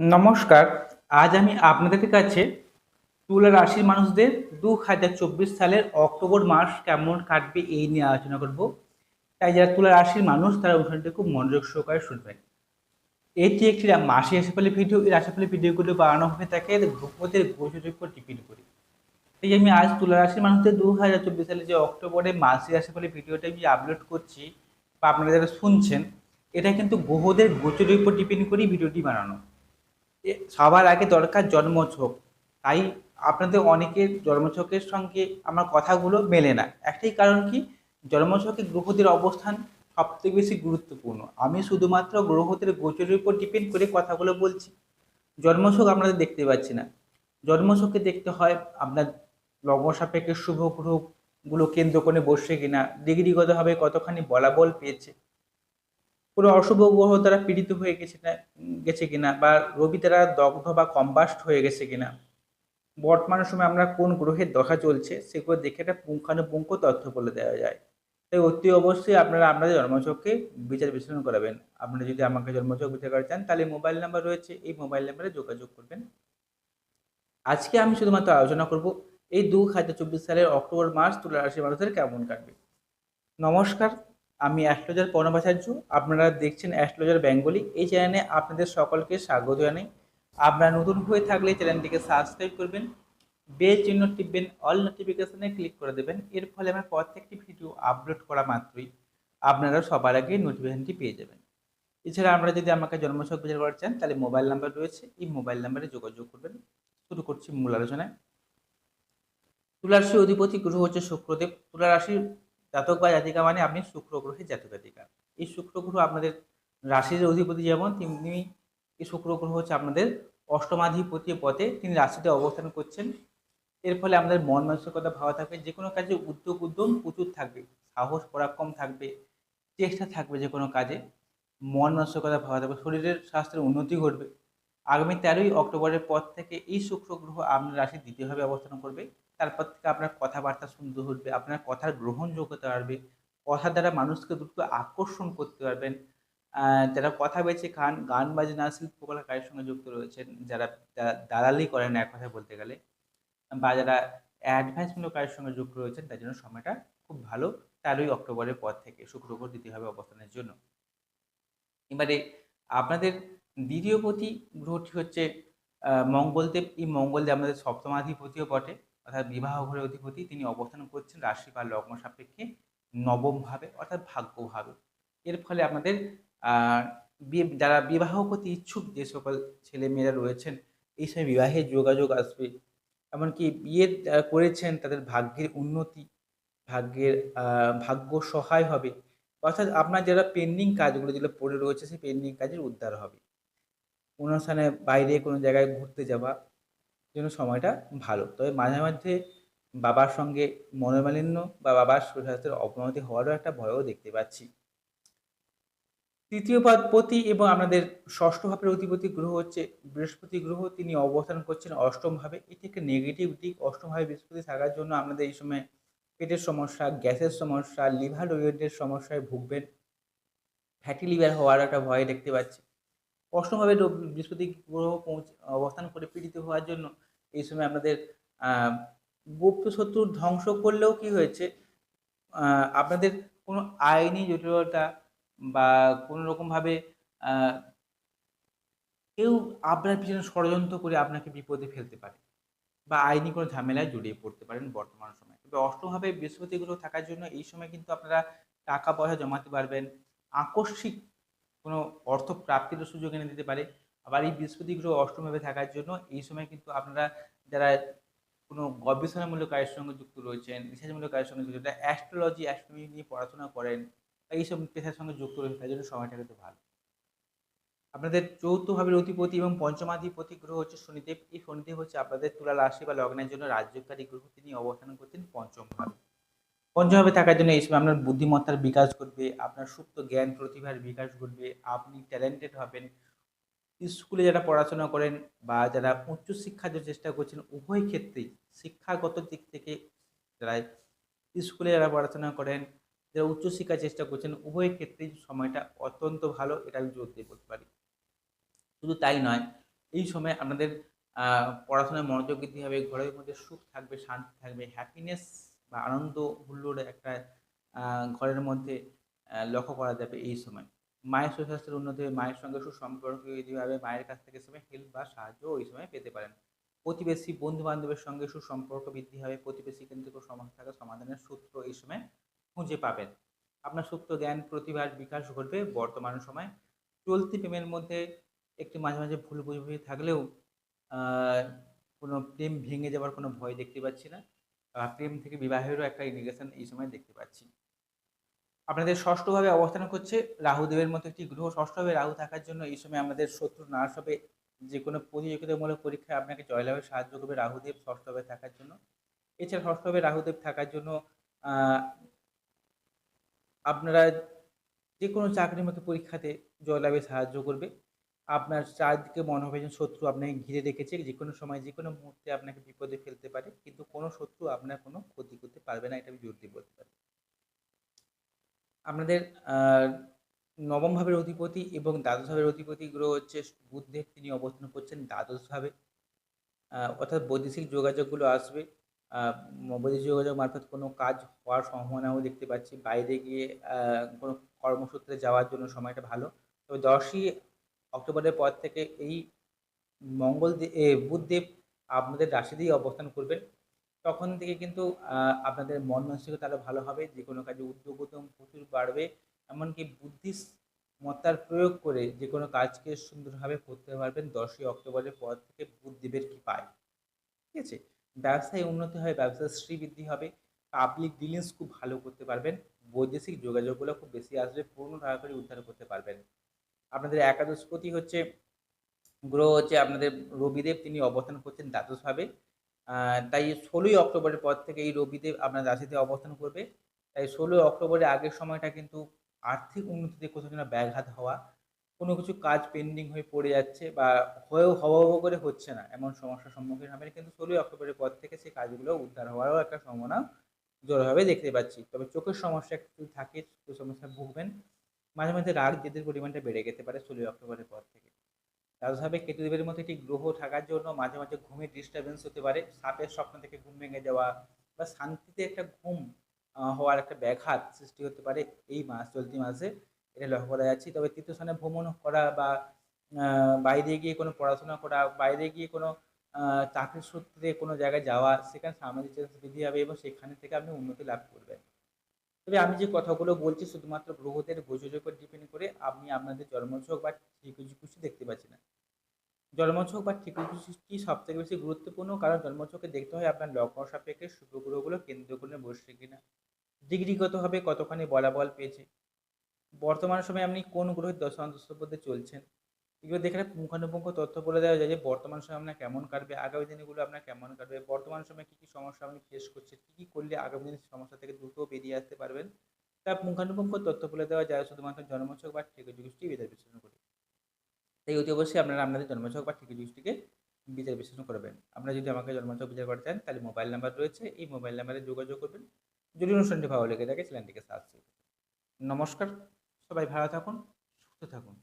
নমস্কার, আজ আমি আপনাদের কাছে তুলা রাশির মানুষদের দু হাজার চব্বিশ সালের অক্টোবর মাস কেমন কাটবে এই নিয়ে আলোচনা করব। তাই যারা তুলা রাশির মানুষ, তারা অনুষ্ঠানটি খুব মনোযোগ সহকারে শুনবেন। এটি একটি মাসে রাশিফলের ভিডিও। এই রাশিফলের ভিডিওগুলো বানানো হয়ে থাকে গ্রহদের উপর ডিপেন্ড করে। এই আমি আজ তুলা রাশির মানুষদের দু হাজার চব্বিশ সালে যে অক্টোবরে মাসিক রাশিফলের ভিডিওটা আমি আপলোড করছি বা আপনারা যারা শুনছেন, এটা কিন্তু গ্রহদের গোচরের উপর ডিপেন্ড করেই ভিডিওটি বানানো। সবার আগে দরকার জন্মছক তাই আপনাদের অনেকের জন্মছকের সঙ্গে আমার কথাগুলো মেলে না। একটাই কারণ কি? জন্মছকে গ্রহদের অবস্থান সবথেকে বেশি গুরুত্বপূর্ণ। আমি শুধুমাত্র গ্রহদের গোচরের উপর ডিপেন্ড করে কথাগুলো বলছি। জন্মছক আপনাদের দেখতে পাচ্ছি না। জন্মছকে দেখতে হয় আপনার লগ্ন সাপেক্ষে শুভ গ্রহগুলো কেন্দ্র করে বসছে কিনা, ডিগ্রিগতভাবে কতখানি বলাবল পেয়েছে কোনো অশুভ গ্রহ দ্বারা পীড়িত হয়ে গেছে না, গেছে কিনা বা রবি দ্বারা দগ্ধ বা কম্বাস্ট হয়ে গেছে কিনা? বর্তমান সময় আমরা কোন গ্রহের দশা চলছে সেগুলো দেখে একটা পুঙ্খানুপুঙ্খ তথ্য বলে দেওয়া যায়। তাই অতি অবশ্যই আপনারা আপনাদের জন্মচককে বিচার বিশ্লেষণ করাবেন। আপনারা যদি আমাকে জন্মচক বিচার করতে চান, তাহলে মোবাইল নাম্বার রয়েছে। এই মোবাইল নাম্বারে যোগাযোগ করবেন। আজকে আমি শুধুমাত্র আলোচনা করব এই দু হাজার চব্বিশ সালের অক্টোবর মাস তুলা রাশি মানুষের কেমন কাটবে। নমস্কার। আমি অ্যাস্ট্রোলজার পর্ণবাচার্য, আপনারা দেখছেন অ্যাস্ট্রোলজার বেঙ্গলি। এই চ্যানেলে আপনাদের সকলকে স্বাগত জানাই। আপনারা নতুন হয়ে থাকলে চ্যানেলটিকে সাবস্ক্রাইব করবেন, বেল চিহ্ন টিপবেন, অল নোটিফিকেশনে ক্লিক করে দেবেন। এর ফলে আমার প্রত্যেকটি ভিডিও আপলোড করা মাত্রই আপনারা সবার আগে নোটিফিকেশনটি পেয়ে যাবেন। এছাড়া আপনারা যদি আমাকে জন্মছক বিচার করতে চান, তাহলে মোবাইল নাম্বার রয়েছে। এই মোবাইল নাম্বারে যোগাযোগ করবেন। শুরু করছি মূল আলোচনায়। তুলা রাশির অধিপতি গ্রহ হচ্ছে শুক্রদেব। তুলা রাশির জাতক বা জাতিকা মানে আপনি শুক্র গ্রহের জাতক জাতিকা। এই শুক্র গ্রহ আপনাদের রাশির অধিপতি যেমন, তেমনি এই শুক্র গ্রহ হচ্ছে আপনাদের অষ্টমাধিপতি পথে তিনি রাশিতে অবস্থান করছেন। এর ফলে আমাদের মন মানসিকতা ভালো থাকবে যে কোনো কাজে উদ্যোগ উদ্যম প্রচুর থাকবে, সাহস পরাক্রম থাকবে, চেষ্টা থাকবে যে কোনো কাজে, মন মানসিকতা ভালো থাকবে, শরীরের স্বাস্থ্যের উন্নতি ঘটবে। আগামী তেরোই অক্টোবরের পর থেকে এই শুক্র গ্রহ আপনার রাশি দ্বিতীয়ভাবে অবস্থান করবে। তারপর থেকে আপনার কথাবার্তা সুন্দর উঠবে আপনার কথার গ্রহণযোগ্যতা বাড়বে, কথা দ্বারা মানুষকে দ্রুত আকর্ষণ করতে পারবেন। যারা কথা বেছে গান গান, বাজনা, শিল্পকলা কাজের সঙ্গে যুক্ত রয়েছেন, যারা দালালি করেন এক কথা বলতে গেলে, বা যারা অ্যাডভান্সমূলক কাজের সঙ্গে যুক্ত রয়েছেন, তার জন্য সময়টা খুব ভালো। তেরোই অক্টোবরের পর থেকে শুক্রবার দ্বিতীয়ভাবে অবস্থানের জন্য। এবারে আপনাদের দ্বিতীয় প্রতি গ্রহটি হচ্ছে মঙ্গলদেব। এই মঙ্গলদেব আমাদের সপ্তমাধিপতিও বটে। অর্থাৎ বিবাহ ঘরের অধিপতি, তিনি অবস্থান করছেন রাশি বা লগ্ন সাপেক্ষে নবমভাবে, অর্থাৎ ভাগ্যভাবে। এর ফলে আমাদের যারা বিবাহ করতে ইচ্ছুক, যে সকল ছেলে মেয়েরা রয়েছেন, এই সময় বিবাহের যোগাযোগ আসবে। এমনকি বিয়ে করেছেন, তাদের ভাগ্যের উন্নতি, ভাগ্যের ভাগ্য সহায় হবে। অর্থাৎ আপনার যারা পেন্ডিং কাজগুলো যেগুলো পড়ে রয়েছে, সেই পেন্ডিং কাজের উদ্ধার হবে। কোনো স্থানে বাইরে কোনো জায়গায় ঘুরতে যাওয়া জন্য সময়টা ভালো। তবে মাঝে মাঝে বাবার সঙ্গে মনোমালিন্য বা বাবার শরীর স্বাস্থ্যের অবনতি হওয়ারও একটা ভয়ও দেখতে পাচ্ছি। তৃতীয় পদ পতি এবং আমাদের ষষ্ঠ ভাবের অধিপতি গ্রহ হচ্ছে বৃহস্পতি গ্রহ। তিনি অবস্থান করছেন অষ্টম ভাবে এটি একটা নেগেটিভ দিক। অষ্টম ভাবে বৃহস্পতি থাকার জন্য আমাদের এই সময় পেটের সমস্যা, গ্যাসের সমস্যা, লিভার ওয়েটের সমস্যায় ভুগবেন। ফ্যাটি লিভার হওয়ার একটা ভয় দেখতে পাচ্ছি। অষ্টমভাবে বৃহস্পতি গ্রহ অবস্থান করে পীড়িত হওয়ার জন্য এই সময় আপনাদের গুপ্ত শত্রুর ধ্বংস করলেও কি হয়েছে? আপনাদের কোনো আইনি জটিলতা বা কোনো রকমভাবে কেউ আপনার পিছনে ষড়যন্ত্র করে আপনাকে বিপদে ফেলতে পারে বা আইনি কোনো ঝামেলায় জড়িয়ে পড়তে পারেন বর্তমান সময়। তবে অষ্টমভাবে বৃহস্পতি গ্রহ থাকার জন্য এই সময় কিন্তু আপনারা টাকা পয়সা জমাতে পারবেন, আকস্মিক কোনো অর্থ প্রাপ্তির সুযোগ এনে দিতে পারে। আবার এই বৃহস্পতি গ্রহ অষ্টমভাবে থাকার জন্য এই সময় কিন্তু আপনারা যারা কোনো গবেষণামূলক কাজের সঙ্গে যুক্ত রয়েছেন, রিসার্চমূলক কাজের সঙ্গে যুক্ত অ্যাস্ট্রোলজি, অ্যাস্ট্রোনমি নিয়ে পড়াশোনা করেন, বা এইসব পেশার সঙ্গে যুক্ত রয়েছেন তার জন্য সময়টা কিন্তু ভালো। আপনাদের চৌথভাবে অধিপতি এবং পঞ্চমাধিপতি গ্রহ হচ্ছে শনিদেব। এই শনিদেব হচ্ছে আপনাদের তুলা রাশি বা লগ্নের জন্য রাজ্যকারী গ্রহ। তিনি অবস্থান করছেন পঞ্চমভাবে পঞ্চমভাবে থাকার জন্য এই সময় আপনার বুদ্ধিমত্তার বিকাশ ঘটবে, আপনার সুপ্ত জ্ঞান প্রতিভার বিকাশ ঘটবে, আপনি ট্যালেন্টেড হবেন। স্কুলে যারা পড়াশোনা করেন বা যারা উচ্চশিক্ষার জন্য চেষ্টা করছেন, উভয় ক্ষেত্রেই শিক্ষাগত দিক থেকে যারা স্কুলে যারা পড়াশোনা করেন, যারা উচ্চশিক্ষার চেষ্টা করছেন, উভয় ক্ষেত্রেই সময়টা অত্যন্ত ভালো, এটা আমি জোর দিয়ে বলতে পারি। শুধু তাই নয়, এই সময় আপনাদের পড়াশোনায় মনোযোগ বৃদ্ধি হবে, ঘরের মধ্যে সুখ থাকবে, শান্তি থাকবে হ্যাপিনেস বা আনন্দ হুল্লোড় একটা ঘরের মধ্যে লক্ষ্য করা যাবে এই সময়। মায়ের সুস্বাস্থ্যের উন্নতি মায়ের সঙ্গে সুসম্পর্ক হবে মায়ের কাছ থেকে সময় হেল্প বা সাহায্য ওই সময় পেতে পারেন। প্রতিবেশী বন্ধু বান্ধবের সঙ্গে সুসম্পর্ক বৃদ্ধি হবে, প্রতিবেশী কেন্দ্রিক সমস্যা থাকা সমাধানের সূত্র এই সময় খুঁজে পাবেন। আপনার সুপ্ত জ্ঞান, প্রতিভার বিকাশ ঘটবে বর্তমান সময়। চলতি প্রেমের মধ্যে একটু মাঝে মাঝে ভুল বুঝবুঝি থাকলেও কোনো প্রেম ভেঙে যাওয়ার কোনো ভয় দেখতে পাচ্ছি না। প্রেম থেকে বিবাহেরও একটা ইন্ডিকেশন এই সময় দেখতে পাচ্ছি। আপনাদের ষষ্ঠভাবে অবস্থান করছে রাহুদেবের মতো একটি গ্রহ। ষষ্ঠভাবে রাহু থাকার জন্য এই সময় আমাদের শত্রু নাশ হবে। যে কোনো প্রতিযোগিতামূলক পরীক্ষায় আপনাকে জয়লাভে সাহায্য করবে রাহুদেব ষষ্ঠভাবে থাকার জন্য। এছাড়া ষষ্ঠভাবে রাহুদেব থাকার জন্য আপনারা যে কোনো চাকরির মতো পরীক্ষাতে জয়লাভে সাহায্য করবে। আপনার চারদিকে মনে হবে যে শত্রু আপনাকে ঘিরে রেখেছে, যে কোনো সময় যে কোনো মুহূর্তে আপনাকে বিপদে ফেলতে পারে, কিন্তু কোনো শত্রু আপনার কোনো ক্ষতি করতে পারবে না, এটা আমি জোর দিয়ে বলতে পারি। আপনাদের নবম ভাবের অধিপতি এবং দ্বাদশ ভাবের অধিপতি গ্রহ হচ্ছে বুধদেব তিনি অবস্থান করছেন দ্বাদশ ভাবে। অর্থাৎ বৈদেশিক যোগাযোগগুলো আসবে। বৈদেশিক যোগাযোগ মারফত কোনো কাজ হওয়ার সম্ভাবনাও দেখতে পাচ্ছি। বাইরে গিয়ে কোনো কর্মসূত্রে যাওয়ার জন্য সময়টা ভালো। তবে দশই অক্টোবরের পর থেকে এই মঙ্গল বুধদেব আপনাদের রাশিতেই অবস্থান করবেন। তখন থেকে কিন্তু আপনাদের মন মানসিকতা আরও ভালো হবে, যে কোনো কাজে উদ্যোগ উদ্যম প্রচুর বাড়বে। এমনকি বুদ্ধি মত্তার প্রয়োগ করে যে কোনো কাজকে সুন্দরভাবে করতে পারবেন দশই অক্টোবরের পর থেকে বুধদেবের কৃপায়। ঠিক আছে? ব্যবসায় উন্নতি হয় ব্যবসার শ্রীবৃদ্ধি হবে পাবলিক ডিলিংস খুব ভালো করতে পারবেন, বৈদেশিক যোগাযোগগুলো খুব বেশি আসবে, পূর্ণ টাকা করে উদ্ধার করতে পারবেন। আপনাদের একাদশপতি হচ্ছে গ্রহ হচ্ছে আপনাদের রবিদেব, তিনি অবস্থান করছেন দ্বাদশভাবে। তাই ষোলোই অক্টোবরের পর থেকে এই রবিদেব আপনার রাশিতে অবস্থান করবে। তাই ষোলোই অক্টোবরের আগের সময়টা কিন্তু আর্থিক উন্নতিতে কোথাও যেন ব্যাঘাত হওয়া, কোনো কিছু কাজ পেন্ডিং হয়ে পড়ে যাচ্ছে বা হয়েও হওয়া হওয়া করে হচ্ছে না, এমন সমস্যার সম্মুখীন হবেন। কিন্তু ষোলোই অক্টোবরের পর থেকে সেই কাজগুলো উদ্ধার হওয়ারও একটা সম্ভাবনা জোরভাবে দেখতে পাচ্ছি। তবে চোখের সমস্যা একটু থাকে, চোখের সমস্যা ভুগবেন। মাঝে মাঝে রাগ জেদের পরিমাণটা বেড়ে যেতে পারে ষোলোই অক্টোবরের পর থেকে। দ্বাদশভাবে কেতুদেবের মধ্যে একটি গ্রহ থাকার জন্য মাঝে মাঝে ঘুমের ডিস্টারবেন্স হতে পারে। সাপের স্বপ্ন থেকে ঘুম ভেঙে যাওয়া বা শান্তিতে একটা ঘুম হওয়ার একটা ব্যাঘাত সৃষ্টি হতে পারে এই মাস, চলতি মাসে। এটা লক্ষ্য করা যাচ্ছে। তবে তীর্থস্থানে ভ্রমণ করা বা বাইরে গিয়ে কোনো পড়াশোনা করা, বাইরে গিয়ে কোনো চাকরির সূত্রে কোনো জায়গায় যাওয়া, সেখানে সামাজিক বৃদ্ধি হবে এবং সেখানে থেকে আপনি উন্নতি লাভ করবেন। তবে আমি যে কথাগুলো বলছি শুধুমাত্র গ্রহদের গোচরের উপর ডিপেন্ড করে আপনি আপনাদের জন্মছক বা ঠিকুচি দেখতে পাচ্ছেন না। জন্মছক বা ঠিকুচি সব থেকে বেশি গুরুত্বপূর্ণ কারণ জন্মছকে দেখতে হয় আপনার লগ্ন সাপেক্ষে শুক্র গ্রহগুলো কেন্দ্র করে বসছে কিনা। ডিগ্রিগতভাবে কতখানি বলাবল পেয়েছে। বর্তমান সময়ে আপনি কোন গ্রহের দশান্তস্থ পথে চলছেন? এগুলো দেখে পুঙ্খানুপুঙ্খ তথ্য বলে দেওয়া যায় যে বর্তমান সময় আপনার কেমন কাটবে, আগামী দিনগুলো আপনার কেমন কাটবে, বর্তমান সময়ে কী কী সমস্যা আপনি ফেস করছেন, কী কী করলে আগামী দিনের সমস্যা থেকে দ্রুত বেরিয়ে আসতে পারবেন। তা পুঙ্খানুপুঙ্খ তথ্য বলে দেওয়া যায় শুধুমাত্র জন্মছক বা ঠিক বিচার বিশ্লেষণ করে। তাই অতি অবশ্যই আপনারা আপনাদের জন্মছক বা ঠিক বিচার বিশ্লেষণ করবেন। আপনারা যদি আমাকে জন্মছক বিচার করতে চান, তাহলে মোবাইল নাম্বার রয়েছে। এই মোবাইল নাম্বারে যোগাযোগ করবেন। যদি অনুষ্ঠানটি ভালো লেগে থাকে চ্যানেলটিকে সাবস্ক্রাইব। নমস্কার। সবাই ভালো থাকুন, সুস্থ থাকুন।